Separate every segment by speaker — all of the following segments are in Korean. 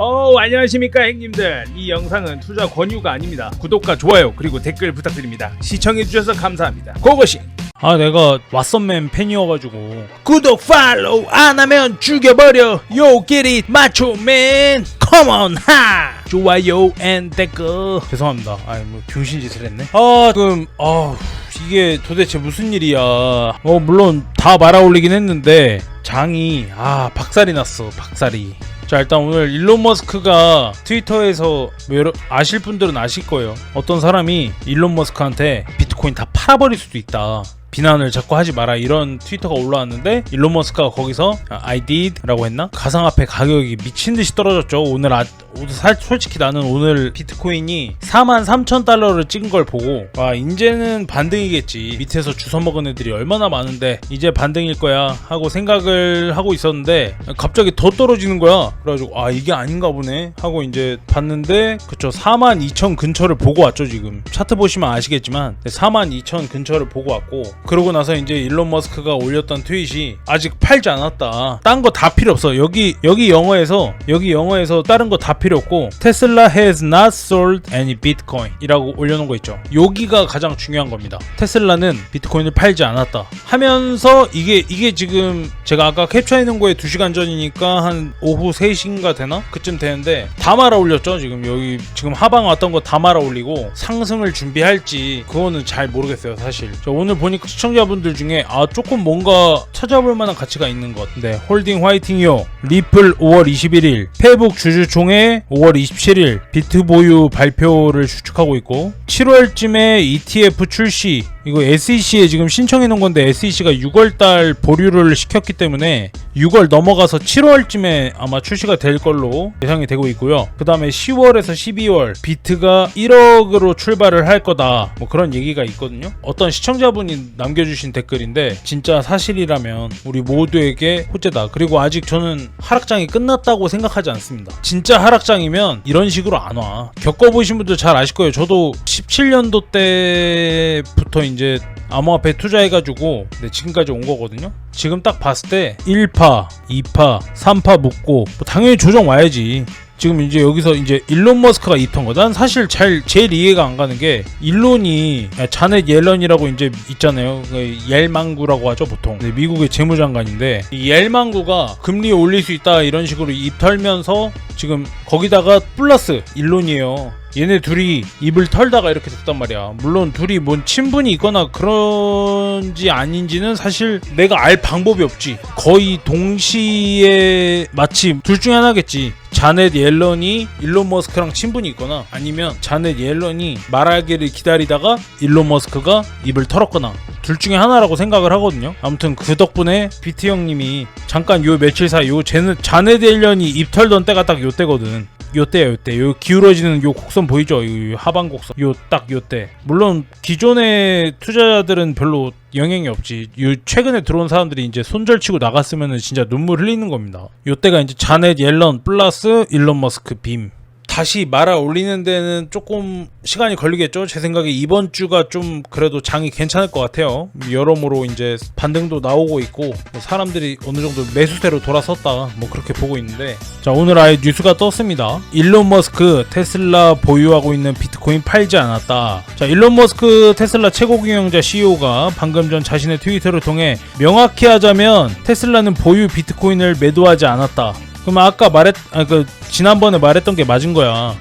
Speaker 1: 어 안녕하십니까 형님들. 이 영상은 투자 권유가 아닙니다. 구독과 좋아요 그리고 댓글 부탁드립니다. 시청해주셔서 감사합니다. 고고싱! 아 내가 왓썸맨 팬이어가지고. 구독 팔로우 안 하면 죽여버려. 요 기릿 마초맨. 컴온 하 좋아요 앤 댓글. 죄송합니다. 아이 뭐 병신짓을 했네? 아 지금 아 이게 도대체 무슨 일이야? 어 물론 다 말아 올리긴 했는데 장이 아 박살이 났어 박살이 자 일단 오늘 일론 머스크가 트위터에서 뭐 여러, 아실 분들은 아실 거예요. 어떤 사람이 일론 머스크한테 비트코인 다 팔아버릴 수도 있다 비난을 자꾸 하지 마라 이런 트위터가 올라왔는데 일론 머스크가 거기서 아, I did 라고 했나? 가상화폐 가격이 미친 듯이 떨어졌죠. 오늘 아 솔직히 나는 오늘 비트코인이 4만 3천 달러를 찍은 걸 보고 와 이제는 반등이겠지. 밑에서 주워 먹은 애들이 얼마나 많은데 이제 반등일 거야 하고 생각을 하고 있었는데 갑자기 더 떨어지는 거야. 그래가지고 아 이게 아닌가 보네 하고 이제 봤는데 그쵸 4만 2천 근처를 보고 왔죠 지금. 차트 보시면 아시겠지만 4만 2천 근처를 보고 왔고 그러고 나서 이제 일론 머스크가 올렸던 트윗이 아직 팔지 않았다. 딴 거 다 필요 없어. 여기 여기 영어에서 여기 영어에서 다른 거 다 필요 없고 테슬라 has not sold any bitcoin 이라고 올려놓은 거 있죠. 여기가 가장 중요한 겁니다. 테슬라는 비트코인을 팔지 않았다. 하면서 이게 이게 지금 제가 아까 캡처해 놓은 거에 2시간 전이니까 한 오후 3시인가 되나? 그쯤 되는데 다 말아 올렸죠 지금. 여기 지금 하방 왔던 거 다 말아 올리고 상승을 준비할지 그거는 잘 모르겠어요 사실. 저 오늘 보니까 시청자분들 중에 아 조금 뭔가 찾아볼 만한 가치가 있는 것 네, 홀딩 화이팅요 리플 5월 21일 페북 주주총회 5월 27일 비트 보유 발표를 추측하고 있고 7월쯤에 ETF 출시 이거 SEC에 지금 신청해 놓은 건데 SEC가 6월달 보류를 시켰기 때문에 6월 넘어가서 7월쯤에 아마 출시가 될 걸로 예상이 되고 있고요. 그 다음에 10월에서 12월 비트가 1억으로 출발을 할 거다. 뭐 그런 얘기가 있거든요. 어떤 시청자분이 남겨주신 댓글인데 진짜 사실이라면 우리 모두에게 호재다. 그리고 아직 저는 하락장이 끝났다고 생각하지 않습니다. 진짜 하락장이면 이런 식으로 안 와. 겪어보신 분들 잘 아실 거예요. 저도 17년도 때부터 이제 암호화폐 투자해가지고 네, 지금까지 온 거거든요. 지금 딱 봤을 때 1파, 2파, 3파 묶고 뭐 당연히 조정 와야지. 지금 이제 여기서 이제 일론 머스크가 입턴 거. 난 사실 잘 제일 이해가 안 가는 게 일론이 자넷 옐런이라고 이제 있잖아요. 그 옐망구라고 하죠 보통. 네, 미국의 재무장관인데 이 옐망구가 금리 올릴 수 있다 이런 식으로 입 털면서 지금 거기다가 플러스 일론이에요. 얘네 둘이 입을 털다가 이렇게 됐단 말이야. 물론 둘이 뭔 친분이 있거나 그런지 아닌지는 사실 내가 알 방법이 없지. 거의 동시에 마치 둘 중에 하나겠지. 자넷 옐런이 일론 머스크랑 친분이 있거나 아니면 자넷 옐런이 말하기를 기다리다가 일론 머스크가 입을 털었거나 둘 중에 하나라고 생각을 하거든요. 아무튼 그 덕분에 비트 형님이 잠깐 요 며칠 사이 요 제는 자넷 옐런이 입 털던 때가 딱 요 때거든. 요때요 요때. 요 기울어지는 요 곡선 보이죠? 요 하방 곡선. 요 딱 요때. 물론 기존의 투자자들은 별로 영향이 없지. 요 최근에 들어온 사람들이 이제 손절치고 나갔으면은 진짜 눈물 흘리는 겁니다. 요때가 이제 자넷 옐런 플러스 일론 머스크 빔 다시 말아 올리는 데는 조금 시간이 걸리겠죠. 제 생각에 이번 주가 좀 그래도 장이 괜찮을 것 같아요. 여러모로 이제 반등도 나오고 있고 뭐 사람들이 어느 정도 매수세로 돌아섰다 뭐 그렇게 보고 있는데 자 오늘 아예 뉴스가 떴습니다. 일론 머스크 테슬라 보유하고 있는 비트코인 팔지 않았다. 자 일론 머스크 테슬라 최고 경영자 CEO가 방금 전 자신의 트위터를 통해 명확히 하자면 테슬라는 보유 비트코인을 매도하지 않았다. 그럼 아까 말했 아 그 지난번에 말했던 게 맞은 거야.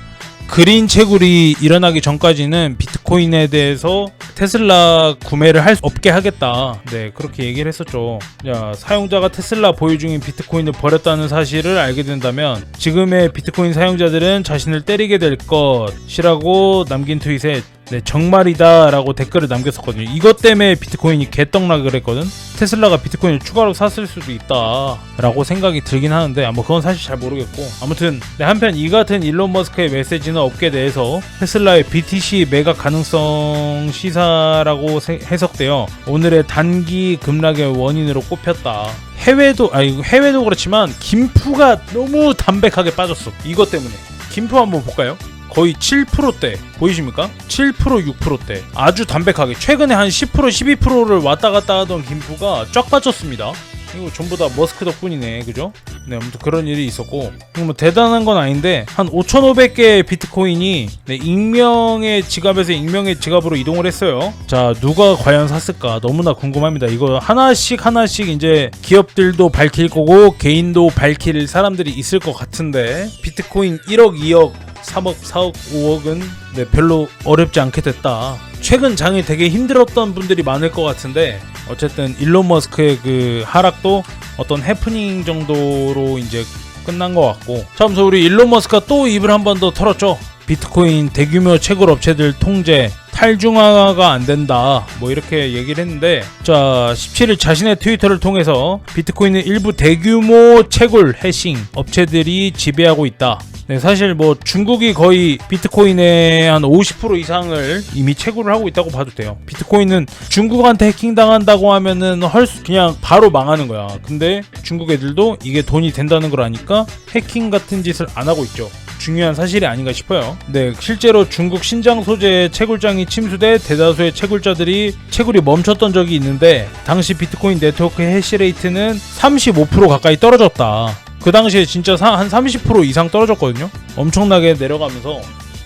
Speaker 1: 그린 채굴이 일어나기 전까지는 비트코인에 대해서 테슬라 구매를 할 수 없게 하겠다. 네, 그렇게 얘기를 했었죠. 자, 사용자가 테슬라 보유 중인 비트코인을 버렸다는 사실을 알게 된다면 지금의 비트코인 사용자들은 자신을 때리게 될 것이라고 남긴 트윗에 네, 정말이다라고 댓글을 남겼었거든요. 이것 때문에 비트코인이 개떡락을 했거든. 테슬라가 비트코인을 추가로 샀을 수도 있다라고 생각이 들긴 하는데 아마 그건 사실 잘 모르겠고 아무튼 네, 한편 이 같은 일론 머스크의 메시지는 업계 내에서 테슬라의 BTC 매각 가능성 시사라고 세- 해석되어 오늘의 단기 급락의 원인으로 꼽혔다. 해외도 아니 해외도 그렇지만 김푸가 너무 담백하게 빠졌어. 이것 때문에. 김푸 한번 볼까요? 거의 7%대 보이십니까? 7% 6%대. 아주 담백하게 최근에 한 10% 12%를 왔다 갔다 하던 김푸가 쫙 빠졌습니다. 이거 전부 다 머스크 덕분이네 그죠? 네 아무튼 그런 일이 있었고. 뭐 대단한 건 아닌데 한 5,500개의 비트코인이 네, 익명의 지갑에서 익명의 지갑으로 이동을 했어요. 자 누가 과연 샀을까? 너무나 궁금합니다. 이거 하나씩 하나씩 이제 기업들도 밝힐 거고 개인도 밝힐 사람들이 있을 것 같은데 비트코인 1억 2억 3억 4억 5억은 네, 별로 어렵지 않게 됐다. 최근 장이 되게 힘들었던 분들이 많을 것 같은데 어쨌든 일론 머스크의 그 하락도 어떤 해프닝 정도로 이제 끝난 것 같고. 자 그래서 우리 일론 머스크가 또 입을 한 번 더 털었죠. 비트코인 대규모 채굴 업체들 통제 탈중화가 안 된다. 뭐 이렇게 얘기를 했는데. 자 17일 자신의 트위터를 통해서 비트코인은 일부 대규모 채굴 해싱 업체들이 지배하고 있다 네, 사실 뭐 중국이 거의 비트코인의 한 50% 이상을 이미 채굴을 하고 있다고 봐도 돼요. 비트코인은 중국한테 해킹당한다고 하면은 헐 그냥 바로 망하는 거야. 근데 중국 애들도 이게 돈이 된다는 걸 아니까 해킹 같은 짓을 안 하고 있죠. 중요한 사실이 아닌가 싶어요. 네, 실제로 중국 신장 소재의 채굴장이 침수돼 대다수의 채굴자들이 채굴이 멈췄던 적이 있는데 당시 비트코인 네트워크 해시레이트는 35% 가까이 떨어졌다. 그 당시에 진짜 사- 한30% 이상 떨어졌거든요. 엄청나게 내려가면서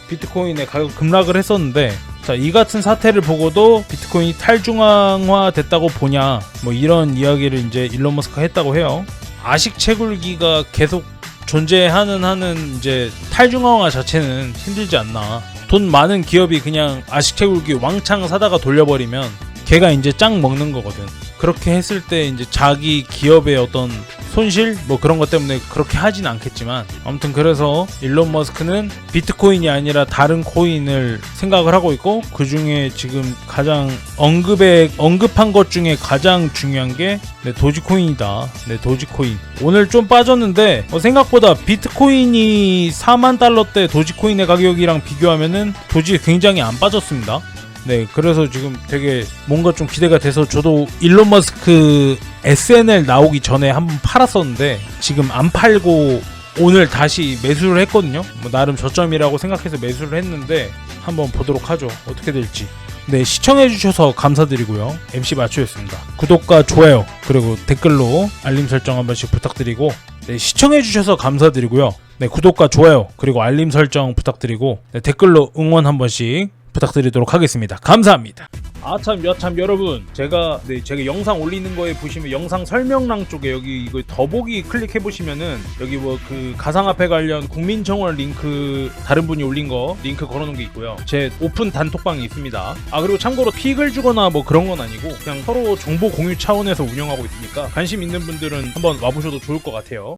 Speaker 1: 비트코인의 가격 급락을 했었는데 자, 이 같은 사태를 보고도 비트코인이 탈중앙화 됐다고 보냐 뭐 이런 이야기를 이제 일론 머스크가 했다고 해요. 아식 채굴기가 계속 존재하는 하는 이제 탈중앙화 자체는 힘들지 않나. 돈 많은 기업이 그냥 아식 채굴기 왕창 사다가 돌려버리면 걔가 이제 짱 먹는 거거든. 그렇게 했을 때 이제 자기 기업의 어떤 손실 뭐 그런 것 때문에 그렇게 하진 않겠지만 아무튼 그래서 일론 머스크는 비트코인이 아니라 다른 코인을 생각을 하고 있고 그 중에 지금 가장 언급에 언급한 것 중에 가장 중요한 게 네, 도지코인이다. 네, 도지코인. 오늘 좀 빠졌는데 어, 생각보다 비트코인이 4만 달러대 도지코인의 가격이랑 비교하면은 도지 굉장히 안 빠졌습니다. 네, 그래서 지금 되게 뭔가 좀 기대가 돼서 저도 일론 머스크 SNL 나오기 전에 한번 팔았었는데 지금 안 팔고 오늘 다시 매수를 했거든요. 뭐 나름 저점이라고 생각해서 매수를 했는데 한번 보도록 하죠. 어떻게 될지. 네, 시청해주셔서 감사드리고요. MC 마초였습니다. 구독과 좋아요, 그리고 댓글로 알림 설정 한 번씩 부탁드리고, 네, 시청해주셔서 감사드리고요. 네, 구독과 좋아요, 그리고 알림 설정 부탁드리고, 네, 댓글로 응원 한 번씩 부탁드리도록 하겠습니다. 감사합니다. 아참 여참 여러분 제가 네 제가 영상 올리는 거에 보시면 영상 설명란 쪽에 여기 이거 더보기 클릭해 보시면은 여기 뭐 그 가상화폐 관련 국민청원 링크 다른 분이 올린 거 링크 걸어놓은 게 있고요 제 오픈 단톡방이 있습니다 아 그리고 참고로 픽을 주거나 뭐 그런 건 아니고 그냥 서로 정보 공유 차원에서 운영하고 있으니까 관심 있는 분들은 한번 와보셔도 좋을 것 같아요